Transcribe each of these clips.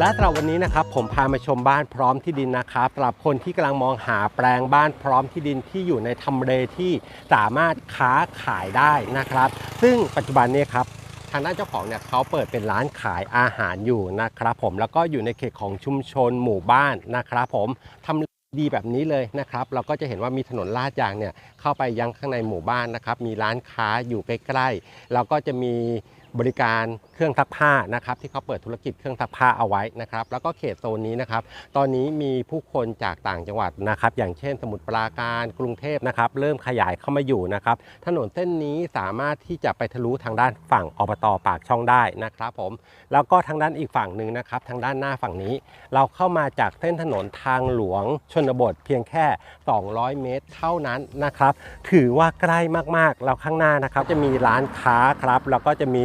และสำหรับวันนี้นะครับผมพามาชมบ้านพร้อมที่ดินนะครับสำหรับคนที่กำลังมองหาแปลงบ้านพร้อมที่ดินที่อยู่ในทำเลที่สามารถค้าขายได้นะครับ ซึ่งปัจจุบันนี้ครับทางด้านเจ้าของเนี่ยเขาเปิดเป็นร้านขายอาหารอยู่นะครับ ผมแล้วก็อยู่ในเขตของชุมชนหมู่บ้านนะครับผมทำดีแบบนี้เลยนะครับ เราก็จะเห็นว่ามีถนนลาดยางเนี่ยเข้าไปยังข้างในหมู่บ้านนะครับ มีร้านค้าอยู่ใกล้ๆแล้วก็จะมี บริการเครื่องซักผ้านะครับที่เขาเปิดธุรกิจเครื่องซักผ้าเอาไว้นะครับแล้วก็เขตโซนนี้นะครับตอนนี้มีผู้คนจากต่างจังหวัดนะครับอย่างเช่นสมุทรปราการกรุงเทพนะครับเริ่มขยายเข้ามาอยู่นะครับถนนเส้นนี้สามารถที่จะไปทะลุทางด้านฝั่งอบตปากช่องได้นะครับผมแล้วก็ทางด้านอีกฝั่งหนึ่งนะครับทางด้านหน้าฝั่งนี้ เราเข้ามาจากเส้นถนนทางหลวงชนบทเพียงแค่ 200 เมตร เท่านั้นนะครับถือว่าใกล้มากๆเราข้างหน้านะครับจะมีร้านค้าครับแล้วก็จะมี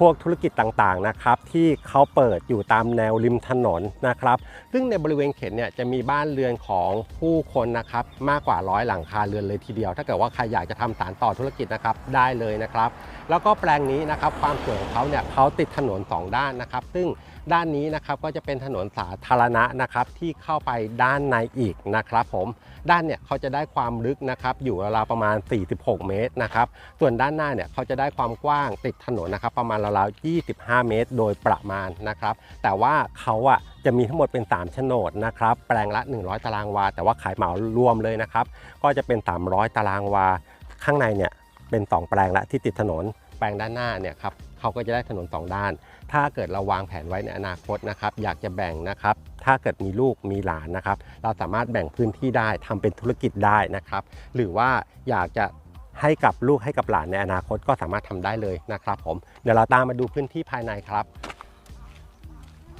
พวกธุรกิจต่างๆนะครับที่เขาเปิดอยู่ตามแนวริมถนนนะครับ ซึ่งในบริเวณเขตเนี่ยจะมีบ้านเรือนของผู้คนนะครับมากกว่าร้อยหลังคาเรือนเลยทีเดียว ถ้าเกิดว่าใครอยากจะทำสารต่อธุรกิจนะครับได้เลยนะครับ แล้วก็แปลงนี้นะครับความสวยของเขาเนี่ยเขาติดถนน 2 ด้านนะครับ ซึ่งด้านนี้นะครับก็จะเป็นถนนสาธารณะนะครับที่เข้าไปด้านในอีกนะครับ ผมด้านเนี่ยเขาจะได้ความลึกนะครับอยู่ราวประมาณ 46 เมตรนะครับส่วนด้านหน้าเนี่ยเขาจะได้ความกว้างติดถนนนะครับประมาณราวๆ25 เมตร โดยประมาณนะครับ แต่ว่าเขาอะจะมีทั้งหมดเป็น3โฉนดนะครับ แปลงละ 100 ตารางวา แต่ว่าขายเหมารวมเลยนะครับ ก็จะเป็น 300 ตารางวา ข้างในเนี่ยเป็น 2 แปลงละที่ติดถนน แปลงด้านหน้าเนี่ยครับเขาก็จะได้ถนน 2 ด้าน ถ้าเกิดเราวางแผนไว้ในอนาคตนะครับ อยากจะแบ่งนะครับ ถ้าเกิดมีลูกมีหลานนะครับ เราสามารถแบ่งพื้นที่ได้ทำเป็นธุรกิจได้นะครับ หรือว่าอยากจะ ให้กับลูกให้กับหลานในอนาคตก็สามารถทำได้เลยนะครับผมเดี๋ยวเราตามมาดูพื้นที่ภายในครับ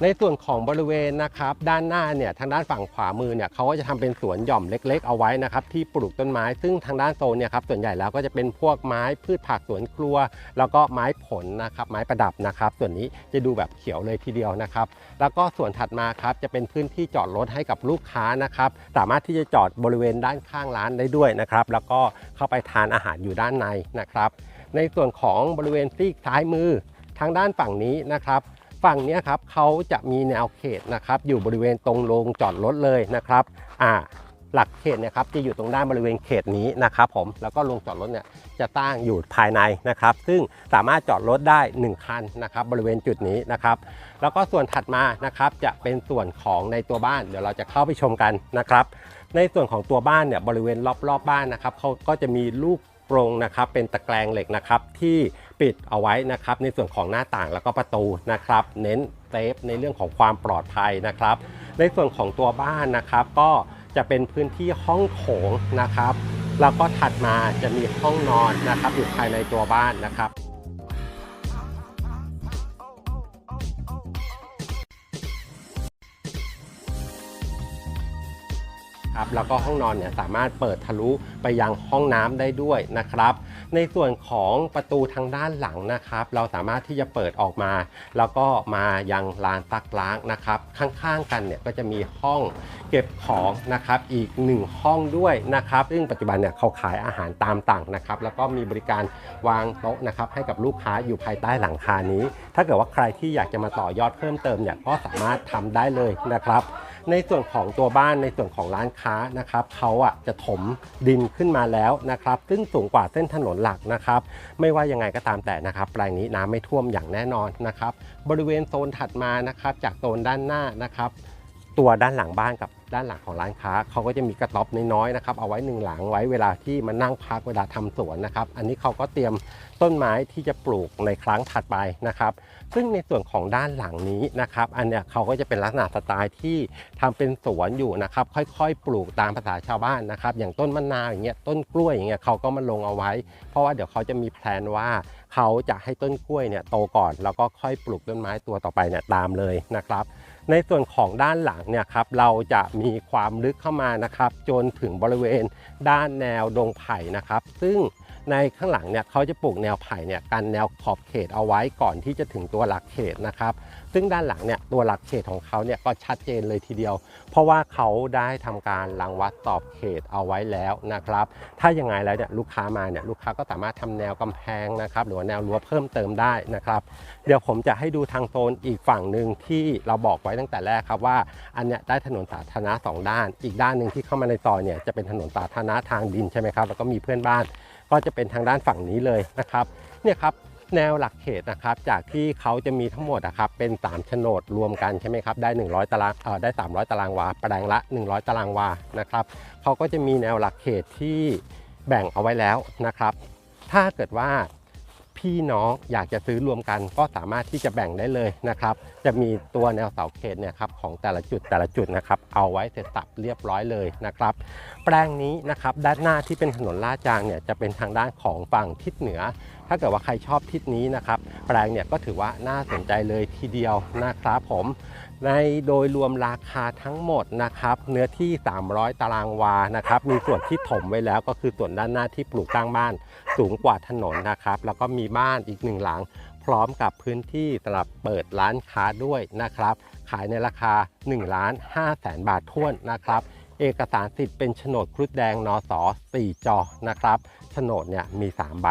ในส่วนของบริเวณนะครับด้านหน้าเนี่ยทางด้านฝั่งขวามือเนี่ยเขาก็จะทำเป็นสวนหย่อมเล็ก ๆ เอาไว้นะครับที่ปลูกต้นไม้ ซึ่งทางด้านโซนเนี่ยครับส่วนใหญ่แล้วก็จะเป็นพวกไม้พืชผักสวนครัว แล้วก็ไม้ผลนะครับไม้ประดับนะครับ ส่วนนี้จะดูแบบเขียวเลยทีเดียวนะครับ แล้วก็ส่วนถัดมาครับจะเป็นพื้นที่จอดรถให้กับลูกค้านะครับสามารถที่จะจอดบริเวณด้านข้างร้านได้ด้วยนะครับแล้วก็เข้าไปทานอาหารอยู่ด้านในนะครับ ในส่วนของบริเวณซีกซ้ายมือทางด้านฝั่งนี้นะครับ ฝั่งนี้ครับเขาจะมีแนวเขตนะครับ อยู่บริเวณตรงโรงจอดรถเลยนะครับอ่าหลักเขตเนี่ยครับจะอยู่ตรงด้านบริเวณเขตนี้นะครับผมแล้วก็โรงจอดรถเนี่ยจะตั้งอยู่ภายในนะครับ ซึ่งสามารถจอดรถได้ 1 คันนะครับ บริเวณจุดนี้นะครับ แล้วก็ส่วนถัดมานะครับจะเป็นส่วนของในตัวบ้าน เดี๋ยวเราจะเข้าไปชมกันนะครับ ในส่วนของตัวบ้านเนี่ยบริเวณรอบๆบบ้านนะครับเขาก็จะมีลูก กรงนะครับเป็นตะแกรงเหล็กนะครับที่ปิดเอาไว้นะครับในส่วนของหน้าต่างแล้วก็ประตูนะครับ เน้นเซฟในเรื่องของความปลอดภัยนะครับ ในส่วนของตัวบ้านนะครับ ก็จะเป็นพื้นที่ห้องโถงนะครับ แล้วก็ถัดมาจะมีห้องนอนนะครับอยู่ภายในตัวบ้านนะครับ ครับแล้วก็ห้องนอนเนี่ยสามารถเปิดทะลุไปยังห้องน้ำได้ด้วยนะครับ ในส่วนของประตูทางด้านหลังนะครับ เราสามารถที่จะเปิดออกมา แล้วก็มายังลานซักล้างนะครับ ข้างๆกันเนี่ยก็จะมีห้องเก็บของนะครับอีกหนึ่งห้องด้วยนะครับซึ่งปัจจุบันเนี่ยเขาขายอาหารตามสั่งนะครับ แล้วก็มีบริการวางโต๊ะนะครับให้กับลูกค้าอยู่ภายใต้หลังคานี้ ถ้าเกิดว่าใครที่อยากจะมาต่อยอดเพิ่มเติมเนี่ยก็สามารถทำได้เลยนะครับ ในส่วนของตัวบ้านในส่วนของร้านค้านะครับเขาอะจะถมดินขึ้นมาแล้วนะครับ ซึ่งสูงกว่าเส้นถนนหลักนะครับ ไม่ว่ายังไงก็ตามแต่นะครับแปลงนี้น้ำไม่ท่วมอย่างแน่นอนนะครับ บริเวณโซนถัดมานะครับ จากโซนด้านหน้านะครับ ตัวด้านหลังบ้านกับด้านหลังของร้านค้าเขาก็จะมีกระต๊อบน้อยๆนะครับเอาไว้หนึ่งหลังไว้เวลาที่มานั่งพักเวลาทำสวนนะครับ อันนี้เขาก็เตรียมต้นไม้ที่จะปลูกในครั้งถัดไปนะครับ ซึ่งในส่วนของด้านหลังนี้นะครับ อันเนี้ยเขาก็จะเป็นลักษณะสไตล์ที่ทำเป็นสวนอยู่นะครับ ค่อยๆ ปลูกตามภาษาชาวบ้านนะครับ อย่างต้นมะนาวอย่างเงี้ยต้นกล้วยอย่างเงี้ยเขาก็มาลงเอาไว้ เพราะว่าเดี๋ยวเขาจะมีแพลนว่าเขาจะให้ต้นกล้วยเนี่ยโตก่อนแล้วก็ค่อยปลูกต้นไม้ตัวต่อไปเนี่ยตามเลยนะครับ ในส่วนของด้านหลังเนี่ยครับเราจะมีความลึกเข้ามานะครับ จนถึงบริเวณด้านแนวดงไผ่นะครับ ซึ่ง ในข้างหลังเนี่ยเขาจะปลูกแนวไผ่เนี่ยกันแนวขอบเขตเอาไว้ก่อนที่จะถึงตัวหลักเขตนะครับซึ่งด้านหลังเนี่ยตัวหลักเขตของเขาเนี่ยก็ชัดเจนเลยทีเดียว เพราะว่าเขาได้ทำการรังวัดตอบเขตเอาไว้แล้วนะครับ ถ้ายังไงแล้วเนี่ยลูกค้ามาเนี่ยลูกค้าก็สามารถทำแนวกำแพงนะครับ หรือว่าแนวรั้วเพิ่มเติมได้นะครับ เดี๋ยวผมจะให้ดูทางโซนอีกฝั่งหนึ่งที่เราบอกไว้ตั้งแต่แรกครับว่า อันเนี้ยได้ถนนสาธารณะสองด้าน อีกด้านหนึ่งที่เข้ามาในซอยเนี่ยจะเป็นถนนสาธารณะทางดินใช่ไหมครับแล้วก็มีเพื่อนบ้าน ก็จะเป็นทางด้านฝั่งนี้เลยนะครับเนี่ยครับแนวหลักเขตนะครับจากที่เขาจะมีทั้งหมดนะครับเป็น3โฉนดรวมกันใช่ไหมครับได้ 100 ตารางเอ่อได้ 300 ตารางวาแปลงละ 100 ตารางวานะครับเขาก็จะมีแนวหลักเขตที่แบ่งเอาไว้แล้วนะครับ ถ้าเกิดว่า พี่น้องอยากจะซื้อรวมกัน ก็สามารถที่จะแบ่งได้เลยนะครับ จะมีตัวแนวเสาเขตเนี่ยครับของแต่ละจุดแต่ละจุดนะครับ เอาไว้เสร็จสับเรียบร้อยเลยนะครับ แปลงนี้นะครับด้านหน้าที่เป็นถนนลาดจางเนี่ยจะเป็นทางด้านของฝั่งทิศเหนือ ถ้าเกิดว่าใครชอบทิศนี้นะครับ แปลงเนี่ยก็ถือว่าน่าสนใจเลยทีเดียวนะครับผม ในโดยรวมราคาทั้งหมดนะครับ เนื้อที่ 300 ตารางวานะครับ มีส่วนที่ถมไว้แล้วก็คือส่วนด้านหน้าที่ปลูกตั้งบ้านสูงกว่าถนนนะครับ แล้วก็มีบ้านอีกหนึ่งหลัง พร้อมกับพื้นที่สำหรับเปิดร้านค้าด้วยนะครับ ขายในราคา1ล้าน5แสนบาทท้วนนะครับ เอกสารสิทธิ์เป็นโฉนดครุฑแดงนส4จอนะครับโฉนดเนี่ยมี 3 ใบ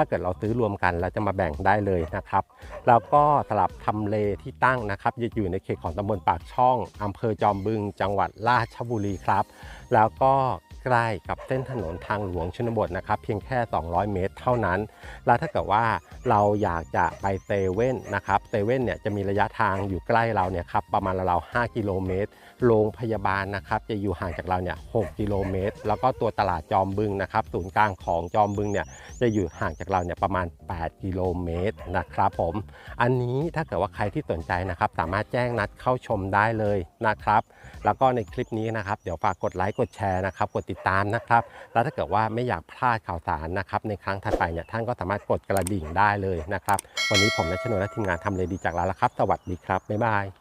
ถ้าเกิดเราซื้อรวมกันเราจะมาแบ่งได้เลยนะครับ แล้วก็สลับทำเลที่ตั้งนะครับจะอยู่ในเขตของตำบลปากช่องอำเภอจอมบึง จังหวัดราชบุรีครับ แล้วก็ ใกล้กับเส้นถนนทางหลวงชนบทนะครับ เพียงแค่ 200 เมตร เท่านั้น แล้วถ้าเกิดว่าเราอยากจะไปเซเว่นนะครับเซเว่นเนี่ยจะมีระยะทางอยู่ใกล้เราเนี่ยครับประมาณราวๆ5กิโลเมตรโรงพยาบาลนะครับจะอยู่ห่างจากเราเนี่ย6กิโลเมตร แล้วก็ตัวตลาดจอมบึงนะครับศูนย์กลางของจอมบึงเนี่ยจะอยู่ห่างจากเราเนี่ยประมาณ 8 กิโลเมตรนะครับผม อันนี้ถ้าเกิดว่าใครที่สนใจนะครับสามารถแจ้งนัดเข้าชมได้เลยนะครับ แล้วก็ในคลิปนี้นะครับเดี๋ยวฝากกดไลค์กดแชร์นะครับกดติดตามนะครับแล้วถ้าเกิดว่าไม่อยากพลาดข่าวสารนะครับในครั้งถัดไปเนี่ยท่านก็สามารถกดกระดิ่งได้เลยนะครับ วันนี้ผมและชนนและทีมงานทำเลยดีจากลาแล้วครับ สวัสดีครับบ๊ายบาย